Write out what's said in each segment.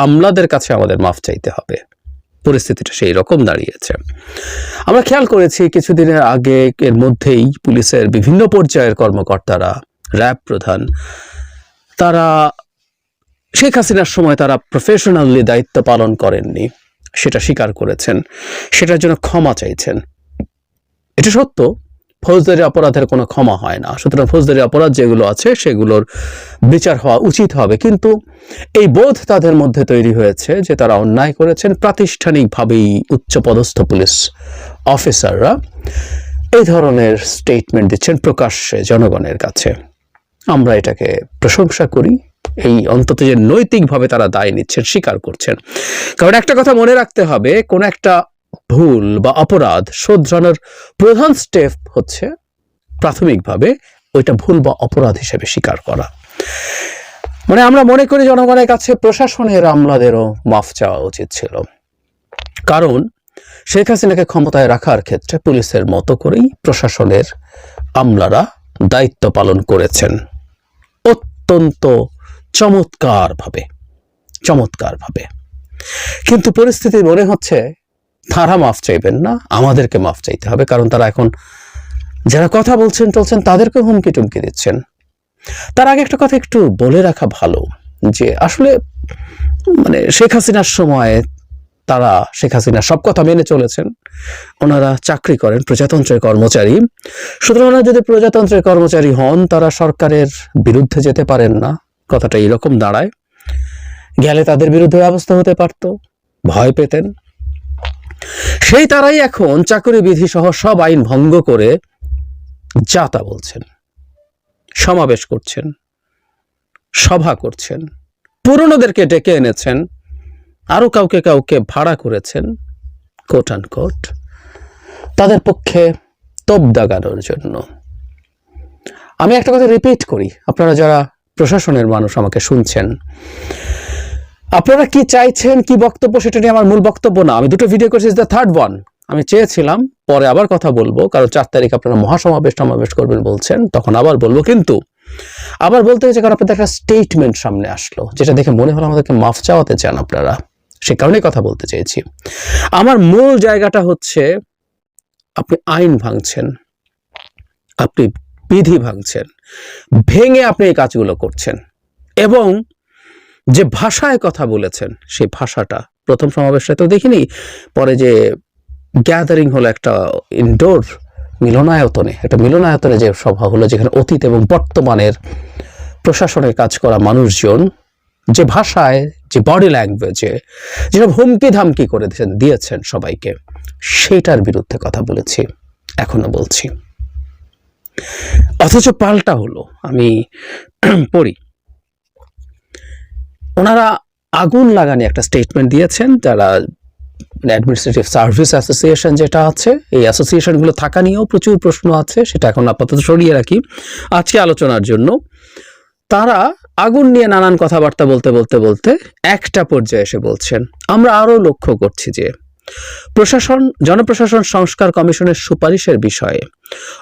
আমলাদের কাছে আমাদের মাফ চাইতে হবে। পরিস্থিতিটা সেই রকম দাঁড়িয়েছে। আমরা খেয়াল করেছি কিছুদিনের আগে এর মধ্যেই পুলিশের বিভিন্ন পর্যায়ের কর্মকর্তারা, র্যাব প্রধান, তারা শেখ হাসিনার সময় তারা প্রফেশনালি দায়িত্ব পালন করেননি। সেটা স্বীকার করেছেন। সেটার জন্য ক্ষমা চাইছেন। এটা সত্য। ফৌজদারি অপরাধের কোনো ক্ষমা হয় না। সুতরাং ফৌজদারি অপরাধ যেগুলো আছে, সেগুলোর বিচার হওয়া উচিত হবে। কিন্তু এই বোধ তাদের মধ্যে তৈরি হয়েছে যে তারা অন্যায় করেছেন। প্রাতিষ্ঠানিকভাবেই উচ্চপদস্থ পুলিশ অফিসাররা এই ধরনের স্টেটমেন্ট দিচ্ছেন প্রকাশ্যে জনগণের কাছে। আমরা এটাকে প্রশংসা করি। এই অন্তত যে নৈতিকভাবে তারা দায় নিচ্ছেন, স্বীকার করছেন। কারণ একটা কথা মনে রাখতে হবে, কোন একটা ভুল বা অপরাধ শোধরানোর প্রধান স্টেপ হচ্ছে প্রাথমিকভাবে ওইটা ভুল বা অপরাধ হিসেবে স্বীকার করা। মানে আমরা মনে করি জনগণের কাছে প্রশাসনের আমলাদেরও মাফ চাওয়া উচিত ছিল। কারণ শেখ হাসিনাকে ক্ষমতায় রাখার ক্ষেত্রে পুলিশের মতো করেই প্রশাসনের আমলারা দায়িত্ব পালন করেছেন। অত্যন্ত চমৎকারভাবে চমৎকারভাবে। কিন্তু পরিস্থিতি মনে হচ্ছে তারা মাফ চাইবেন না, আমাদেরকে মাফ চাইতে হবে, কারণ তারা এখন যারা কথা বলছেন টলছেন তাদেরকে হুমকি টুমকি দিচ্ছেন। তার আগে একটা কথা একটু বলে রাখা ভালো, যে আসলে মানে শেখ হাসিনার সময় তারা, শেখ হাসিনা সব কথা মেনে চলেছেন, ওনারা চাকরি করেন প্রজাতন্ত্রের কর্মচারী। সুতরাং যদি প্রজাতন্ত্রের কর্মচারী হন, তারা সরকারের বিরুদ্ধে যেতে পারেন না, কথাটা এরকম দাঁড়ায়। গেলে তাদের বিরুদ্ধে ব্যবস্থা হতে পারত, ভয় পেতেন সেই তারাই এখন চাকরি বিধি সহ সব আইন ভঙ্গ করে যা তা বলছেন, সমাবেশ করছেন, সভা করছেন, পুরনোদেরকে ডেকে এনেছেন, আরও কাউকে কাউকে ভাড়া করেছেন কোট অ্যান্ড কোট তাদের পক্ষে তোপ দাগানোর জন্য। আমি একটা কথা রিপিট করি, আপনারা যারা প্রশাসনের মানুষ আমাকে শুনছেন আপনারা কি চাইছেন কি বক্তব্য সেটা নিয়ে আমার মূল বক্তব্য না? আমি দুটো ভিডিও করেছি দ্য থার্ড ওয়ান আমি চেয়েছিলাম, পরে আবার কথা বলব, কারণ চার তারিখ আপনারা মহাসমাবেশ, সমাবেশ করবেন বলছেন, তখন আবার বলব, কিন্তু আবার বলতে হয়েছে কারণ আপনাদের একটা স্টেটমেন্ট সামনে আসলো, যেটা দেখে মনে হলো আমাদেরকে মাফ চাওয়াতে চান আপনারা। সে কারণেই কথা বলতে চেয়েছি। আমার মূল জায়গাটা হচ্ছে, আপনি আইন ভাঙছেন, আপনি বিধি ভাঙছেন, ভেঙে আপনি এই কাজগুলো করছেন, এবং যে ভাষায় কথা বলেছেন, সেই ভাষাটা। প্রথম সমাবেশটা তো দেখিনি, পরে যে গ্যাদারিং হলো একটা ইনডোর মিলনায়তনে। একটা মিলনায়তনে যে সভা হলো, যেখানে অতীত এবং বর্তমানের প্রশাসনের কাজ করা মানুষজন যে ভাষায়, যে বডি ল্যাঙ্গুয়েজে যেসব হুমকি ধামকি করে দিয়েছেন- সবাইকে সেটার বিরুদ্ধে কথা বলেছি, এখনও বলছি। অথচ পাল্টা হলো, আমি পড়ি। ওনারা আগুন লাগানি একটা স্টেটমেন্ট দিয়েছেন, যারা অ্যাডমিনিস্ট্রেটিভ সার্ভিস অ্যাসোসিয়েশন যেটা আছে, এই অ্যাসোসিয়েশনগুলো থাকা নিয়েও প্রচুর প্রশ্ন আছে, সেটা এখন আপাতত সরিয়ে রাখি। আজকে আলোচনার জন্য, তারা আগুন নিয়ে নানান কথাবার্তা বলতে বলতে বলতে একটা পর্যায়ে এসে বলছেন, আমরা আরও লক্ষ্য করছি যে প্রশাসন, জনপ্রশাসন সংস্কার কমিশনের সুপারিশের বিষয়ে।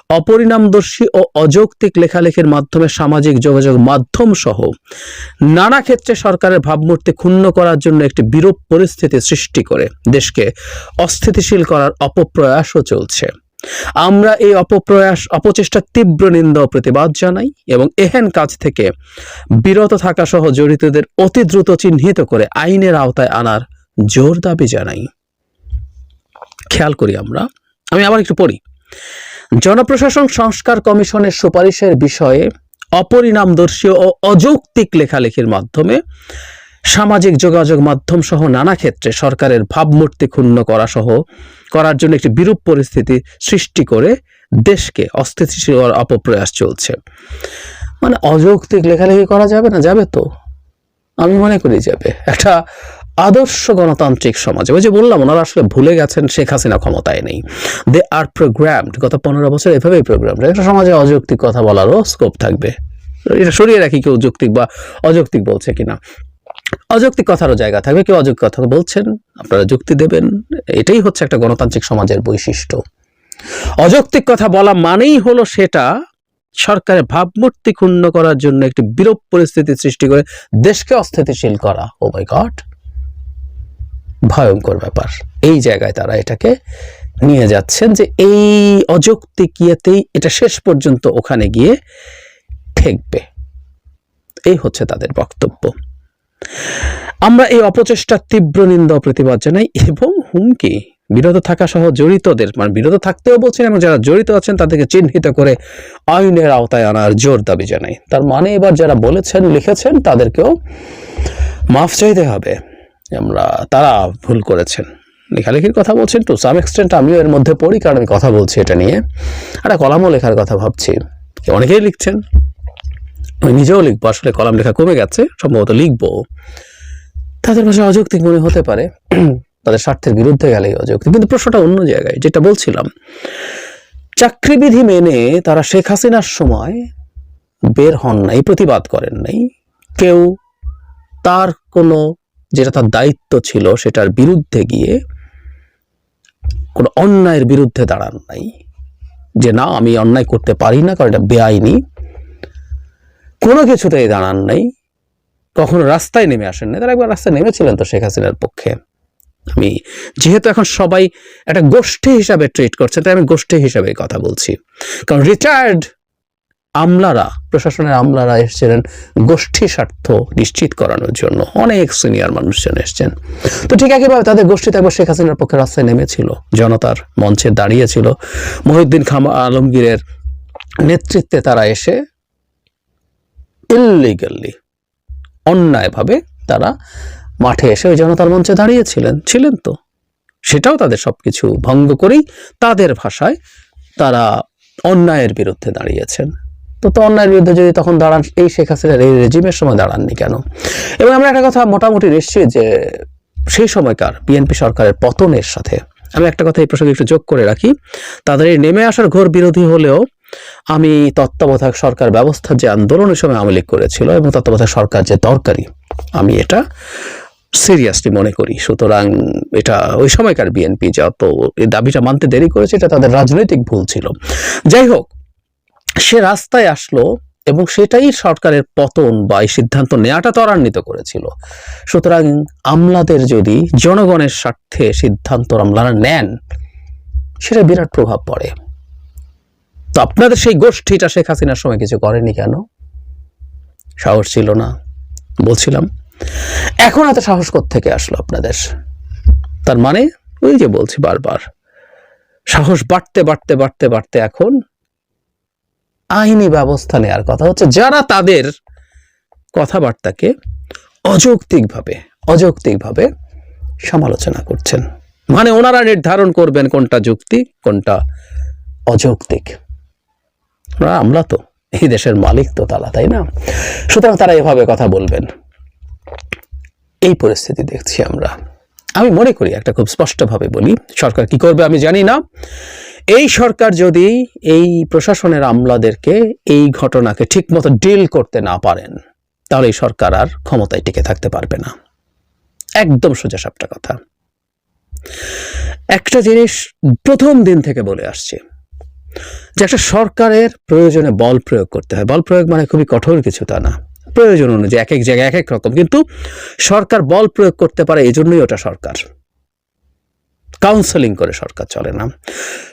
অপরিণামদর্শী ও অযৌক্তিক লেখালেখির মাধ্যমে সামাজিক যোগাযোগ মাধ্যম সহ নানা ক্ষেত্রে সরকারের ভাবমূর্তি ক্ষুণ্ণ করার জন্য একটি বিরূপ পরিস্থিতি সৃষ্টি করে। দেশকে অস্থিতিশীল করার অপপ্রয়াসও চলছে। আমরা এই অপপ্রয়াস, অপচেষ্টার তীব্র নিন্দা ও প্রতিবাদ জানাই এবং এহেন কাজ থেকে বিরত থাকা সহ জড়িতদের অতি দ্রুত চিহ্নিত করে আইনের আওতায় আনার জোর দাবি জানাই। খেয়াল করি আমরা। আমি আবার একটু পড়ি। জনপ্রশাসন সংস্কার কমিশনের সুপারিশের বিষয়ে অপরিণামদর্শী ও অযৌক্তিক লেখালেখির মাধ্যমে সামাজিক যোগাযোগ মাধ্যম সহ নানা ক্ষেত্রে সরকারের ভাবমূর্তি ক্ষুণ্ণ করা সহ করার জন্য একটি বিরূপ পরিস্থিতি সৃষ্টি করে দেশকে অস্থিতিশীল করার অপপ্রয়াস চলছে। মানে অযৌক্তিক লেখালেখি করা যাবে না? যাবে তো। আমি মনে করি যাবে। একটা আদর্শ গণতান্ত্রিক সমাজে। ওই যে বললাম, ওনারা আসলে ভুলে গেছেন শেখ হাসিনা ক্ষমতায় নেই। দে আর প্রোগ্রামড গত পনেরো বছর এভাবেই প্রোগ্রাম একটা সমাজে অযৌক্তিক কথা বলারও স্কোপ থাকবে। এটা সরিয়ে রাখি কেউ যৌক্তিক বা অযৌক্তিক বলছে কিনা। অযৌক্তিক কথারও জায়গা থাকবে। কেউ অযৌক্তিক কথা বলছেন, আপনারা যুক্তি দেবেন। এটাই হচ্ছে একটা গণতান্ত্রিক সমাজের বৈশিষ্ট্য। অযৌক্তিক কথা বলা মানেই হলো সেটা সরকারের ভাবমূর্তি ক্ষুণ্ণ করার জন্য একটি বিরূপ পরিস্থিতি সৃষ্টি করে দেশকে অস্থিতিশীল করা। ও মাই গড ভয়ঙ্কর ব্যাপার। এই জায়গায় তারা এটাকে নিয়ে যাচ্ছেন যে এই অযৌক্তিক ইয়েতেই এটা শেষ পর্যন্ত ওখানে গিয়ে ঠেকবে। এই হচ্ছে তাদের বক্তব্য। আমরা এই অপচেষ্টার তীব্র নিন্দা প্রতিবাদ জানাই এবং হুমকি, বিরত থাকা সহ জড়িতদের মানে বিরত থাকতেও বলছেন এবং যারা জড়িত আছেন তাদেরকে চিহ্নিত করে আইনের আওতায় আনার জোর দাবি জানাই। তার মানে এবার যারা বলেছেন, লিখেছেন, তাদেরকেও মাফ চাইতে হবে। আমরা, তারা ভুল করেছেন। লেখালেখির কথা বলছেন টু সাম এক্সটেন্ট আমিও এর মধ্যে পড়ি, কারণ আমি কথা বলছি এটা নিয়ে। একটা কলামও লেখার কথা ভাবছি। অনেকেই লিখছেন, আমি নিজেও লিখব, আসলে কলাম লেখা কমে গেছে, সম্ভবত লিখব। তাদের ভাষা অযৌক্তিক মনে হতে পারে, তাদের স্বার্থের বিরুদ্ধে গেলেই অযৌক্তিক। কিন্তু প্রশ্নটা অন্য জায়গায়, যেটা বলছিলাম, চাকরিবিধি মেনে তারা শেখ হাসিনার সময় বের হন নাই, প্রতিবাদ করেন নাই। কেউ তার কোনো যেটা তার দায়িত্ব ছিল সেটার বিরুদ্ধে গিয়ে কোনো অন্যায়ের বিরুদ্ধে দাঁড়ান নাই। যে না, আমি অন্যায় করতে পারি না, কারণ এটা বেআইনি। কোনো কিছুতেই দাঁড়ান নাই। কখনো রাস্তায় নেমে আসেন না তারা একবার রাস্তায় নেমেছিলেন তো শেখ হাসিনার পক্ষে। আমি যেহেতু এখন সবাই একটা গোষ্ঠী হিসাবে ট্রিট করছে, তাই আমি গোষ্ঠী হিসাবে কথা বলছি। কারণ রিটায়ার্ড আমলারা, প্রশাসনের আমলারা এসেছিলেন গোষ্ঠী স্বার্থ নিশ্চিত করানোর জন্য। অনেক সিনিয়র মানুষজন এসছেন। তো ঠিক একইভাবে তাদের গোষ্ঠী একবার শেখ হাসিনার পক্ষে রাস্তায় নেমেছিল। জনতার মঞ্চে দাঁড়িয়েছিল। মহিউদ্দিন খাম আলমগীরের নেতৃত্বে তারা এসে ইললিগালি অন্যায়ভাবে তারা মাঠে এসে ওই জনতার মঞ্চে দাঁড়িয়েছিলেন। ছিলেন তো। সেটাও তাদের সবকিছু ভঙ্গ করেই তাদের ভাষায় তারা অন্যায়ের বিরুদ্ধে দাঁড়িয়েছেন। তো তো অন্যায়ের বিরুদ্ধে যদি তখন দাঁড়ান, এই শেখ হাসিনার এই রেজিমের সময় দাঁড়াননি কেন? এবং আমরা একটা কথা মোটামুটি নিশ্চিত যে সেই সময়কার বিএনপি সরকারের পতনের সাথে আমি একটা কথা এই প্রসঙ্গে একটু যোগ করে রাখি। তাদের এই নেমে আসার ঘোর বিরোধী হলেও আমি তত্ত্বাবধায়ক সরকার ব্যবস্থার যে আন্দোলনের সময় আওয়ামী লীগ করেছিল এবং তত্ত্বাবধায়ক সরকার যে দরকারি, আমি এটা সিরিয়াসলি মনে করি। সুতরাং এটা ওই সময়কার বিএনপি যত এই দাবিটা মানতে দেরি করেছে, এটা তাদের রাজনৈতিক ভুল ছিল। যাই হোক সে রাস্তায় আসলো এবং সেটাই সরকারের পতন বা এই সিদ্ধান্ত নেওয়াটা ত্বরান্বিত করেছিল। সুতরাং আমলাদের যদি জনগণের স্বার্থে সিদ্ধান্ত আমলারা নেন, সেটা বিরাট প্রভাব পড়ে। তো আপনাদের সেই গোষ্ঠীটা শেখ হাসিনার সময় কিছু করেনি কেন? সাহস ছিল না, বলছিলাম। এখন এত সাহস থেকে আসলো আপনাদের? তার মানে ওই যে বলছি বারবার, সাহস বাড়তে বাড়তে বাড়তে বাড়তে এখন আইনি ব্যবস্থা নেওয়ার কথা। হচ্ছে যারা তাদের কথাবার্তাকে অযৌক্তিকভাবে অযৌক্তিকভাবে সমালোচনা করছেন। মানে ওনারা নির্ধারণ করবেন কোনটা যুক্তি, কোনটা অযৌক্তিক। আমরা তো, এই দেশের মালিক তো তারা, তাই না? সুতরাং তারা এভাবে কথা বলবেন। এই পরিস্থিতি দেখছি আমরা। আমি মনে করি একটা খুব স্পষ্টভাবে বলি, সরকার কি করবে আমি জানি না। এই সরকার যদি এই প্রশাসনের আমলাদেরকে এই ঘটনাকে ঠিকমতো ডিল করতে না পারেন, তাহলে এই সরকার আর ক্ষমতায় টিকে থাকতে পারবে না। একদম সোজা সাপটা কথা। একটা জিনিস প্রথম দিন থেকে বলে আসছে, যে একটা সরকারের প্রয়োজনে বল প্রয়োগ করতে হয়। বল প্রয়োগ মানে খুবই কঠোর কিছু তা না। প্রয়োজন অনুযায়ী এক এক জায়গায় এক এক রকম। কিন্তু সরকার বল প্রয়োগ করতে পারে, এই জন্যই ওটা সরকার। কাউন্সেলিং করে সরকার চলে না।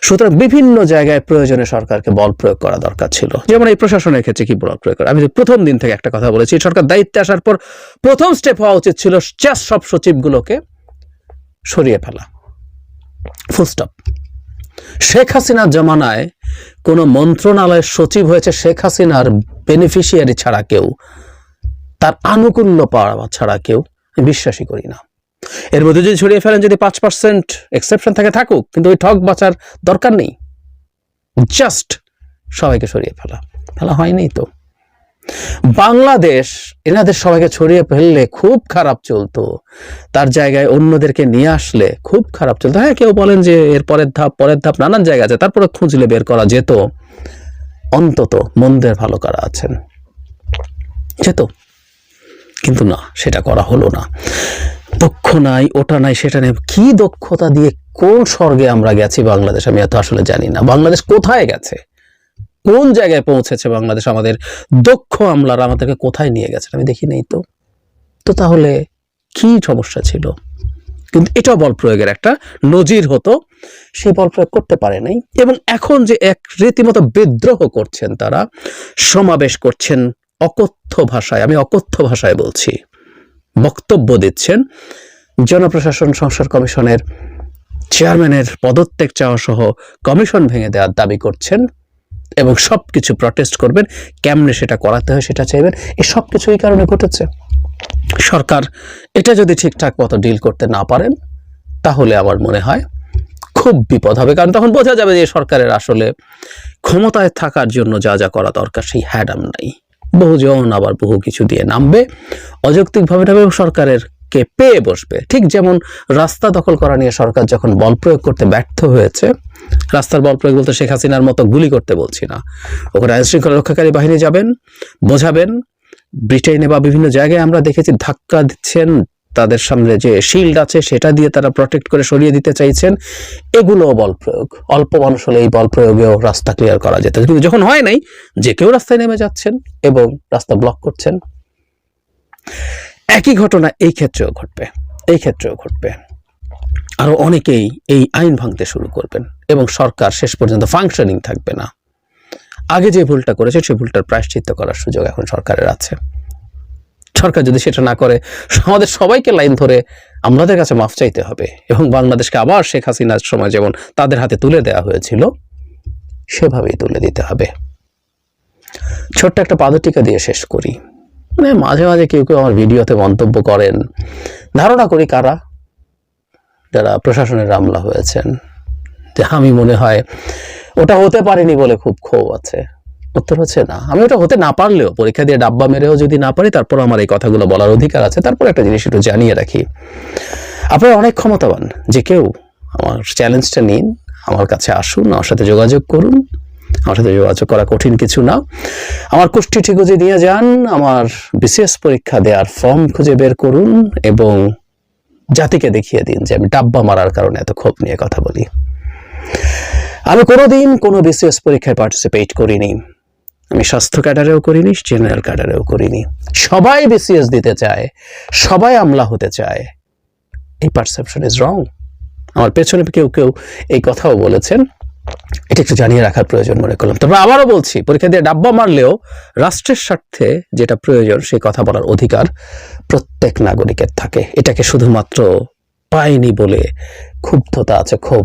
সুতরাং বিভিন্ন জায়গায় প্রয়োজনে সরকারকে বল প্রয়োগ করা দরকার ছিল। যেমন এই প্রশাসনের ক্ষেত্রে কি বল প্রয়োগ করা? আমি প্রথম দিন থেকে একটা কথা বলেছি, সরকার দায়িত্বে আসার পর প্রথম স্টেপ হওয়া উচিত ছিল জাস্ট সব সচিবগুলোকে সরিয়ে ফেলা। ফুল স্টপ শেখ হাসিনার জমানায় কোনো মন্ত্রণালয়ের সচিব হয়েছে শেখ হাসিনার বেনিফিশিয়ারি ছাড়া কেউ, তার আনুকূল্য পাওয়া ছাড়া কেউ বিশ্বাসই করি না। এর মধ্যে যদি ছড়িয়ে ফেলেন, যদি পাঁচ পার্সেন্ট এক্সেপশন থাকে, থাকুক, কিন্তু ওই ঠক বাঁচার দরকার নেই। জাস্ট সবাইকে সরিয়ে ফেলা। ফেলা হয়নি তো। বাংলাদেশ, এনাদের সবাইকে ছড়িয়ে ফেললে খুব খারাপ চলতো। তার জায়গায় অন্যদেরকে নিয়ে আসলে খুব খারাপ চলতো। হ্যাঁ কেউ বলেন যে এর পরের ধাপ পরের ধাপ নানান জায়গা আছে তারপরে খুঁজলে বের করা যেত। অন্তত মন্দের ভালো করা আছেন? যেত। কিন্তু না, সেটা করা হলো না। দক্ষ নাই, ওটা নাই, সেটা নেই। কি দক্ষতা দিয়ে কোন স্বর্গে আমরা গেছি বাংলাদেশ, আমি এত আসলে জানি না। বাংলাদেশ কোথায় গেছে? কোন জায়গায় পৌঁছেছে বাংলাদেশ আমাদের দক্ষ আমলারা আমাদেরকে কোথায় নিয়ে গেছে, আমি দেখি নেই তো। তো তাহলে কি সমস্যা ছিল? কিন্তু এটা বল প্রয়োগের একটা নজির হতো সেই বল প্রয়োগ করতে পারে নাই। এবং এখন যে এক রীতিমতো বিদ্রোহ করছেন তারা, সমাবেশ করছেন অকথ্য ভাষায়, আমি অকথ্য ভাষায় বলছি। বক্তব্য দিচ্ছেন জনপ্রশাসন সংস্কার কমিশনের চেয়ারম্যানের পদত্যাগ চাওয়া সহ কমিশন ভেঙে দেওয়ার দাবি করছেন এবং সব কিছু প্রটেস্ট করবেন। কেমনে সেটা করাতে হয় সেটা চাইবেন? এই সব কিছু এই কারণে ঘটেছে। সরকার এটা যদি ঠিকঠাক মতো ডিল করতে না পারেন, তাহলে আমার মনে হয় খুব বিপদ হবে। কারণ তখন বোঝা যাবে যে সরকারের আসলে ক্ষমতায় থাকার জন্য যা যা করা দরকার, সেই হ্যাডাম নাই। বহুজন আবার বহু কিছু দিয়ে নামবে। অযৌক্তিকভাবে এবং সরকারের কে পেয়ে বসবে। ঠিক যেমন রাস্তা দখল করা নিয়ে সরকার যখন বল প্রয়োগ করতে ব্যর্থ হয়েছে, রাস্তার বল প্রয়োগ বলতে শেখ হাসিনার মতো গুলি করতে বলছি না। ওখানে আইন শৃঙ্খলা রক্ষাকারী বাহিনী যাবেন, বোঝাবেন। ব্রিটেনে বা বিভিন্ন জায়গায় আমরা দেখেছি ধাক্কা দিচ্ছেন তাদের সামনে যে শিল্ড আছে, সেটা দিয়ে তারা প্রোটেক্ট করে সরিয়ে দিতে চাইছেন এগুলো বল প্রয়োগ। অল্প মানুষ হলে এই বল প্রয়োগেও রাস্তা ক্লিয়ার করা যেত। কিন্তু যখন হয় নাই, যে কেউ রাস্তায় নেমে যাচ্ছেন এবং রাস্তা ব্লক করছেন, একই ঘটনা এই ক্ষেত্রেও ঘটবে, এই ক্ষেত্রেও ঘটবে। আরও অনেকেই এই আইন ভাঙতে শুরু করবেন এবং সরকার শেষ পর্যন্ত ফাংশনিং থাকবে না। আগে যে ভুলটা করেছে সেই ভুলটার প্রায়শ্চিত্ত করার সুযোগ এখন সরকারের আছে। সরকার যদি সেটা না করে, আমাদের সবাইকে লাইন ধরে আমাদের কাছে মাফ চাইতে হবে এবং বাংলাদেশকে আবার শেখ হাসিনার সময় যেমন তাদের হাতে তুলে দেওয়া হয়েছিল, সেভাবেই তুলে দিতে হবে। ছোট্ট একটা পাদটিকা দিয়ে শেষ করি। মানে মাঝে মাঝে কেউ কেউ আমার ভিডিওতে মন্তব্য করেন, ধারণা করি কারা? যারা প্রশাসনের আমলা হয়েছেন, যে আমি মনে হয় ওটা হতে পারেনি বলে খুব ক্ষোভ আছে। উত্তর হচ্ছে না। আমি ওটা হতে না পারলেও পরীক্ষা দিয়ে ডাব্বা মেরেও যদি না পারি, তারপর আমার এই কথাগুলো বলার অধিকার আছে। তারপর একটা জিনিস একটু জানিয়ে রাখি। আপনারা অনেক ক্ষমতাবান, যে কেউ আমার চ্যালেঞ্জটা নিন, আমার কাছে আসুন, আমার সাথে যোগাযোগ করুন। আমার সাথে যোগাযোগ করা কঠিন কিছু না। আমার কুষ্টি ঠিকুজি দিয়ে যান, আমার বিশেষ পরীক্ষা দেওয়ার ফর্ম খুঁজে বের করুন এবং জাতিকে দেখিয়ে দিন যে আমি ডাব্বা মারার কারণে এত ক্ষোভ নিয়ে কথা বলি। আমি কোনোদিন কোনো বিসিএস পরীক্ষায় পার্টিসিপেট করিনি। আমি স্বাস্থ্য ক্যাডারেও করিনি, জেনারেল ক্যাডারেও করিনি। সবাই বিসিএস দিতে চায়, সবাই আমলা হতে চায়। এই পারসেপশন ইজ রং আমার পেছনে কেউ কেউ এই কথাও বলেছেন। এটা একটু জানিয়ে রাখার প্রয়োজন মনে করলাম। তবে আবারও বলছি, পরীক্ষা দিয়ে ডাব্বা মারলেও রাষ্ট্রের স্বার্থে যেটা প্রয়োজন, সেই কথা বলার অধিকার প্রত্যেক নাগরিকের থাকে। এটাকে শুধুমাত্র পায়নি বলে ক্ষুব্ধতা আছে, ক্ষোভ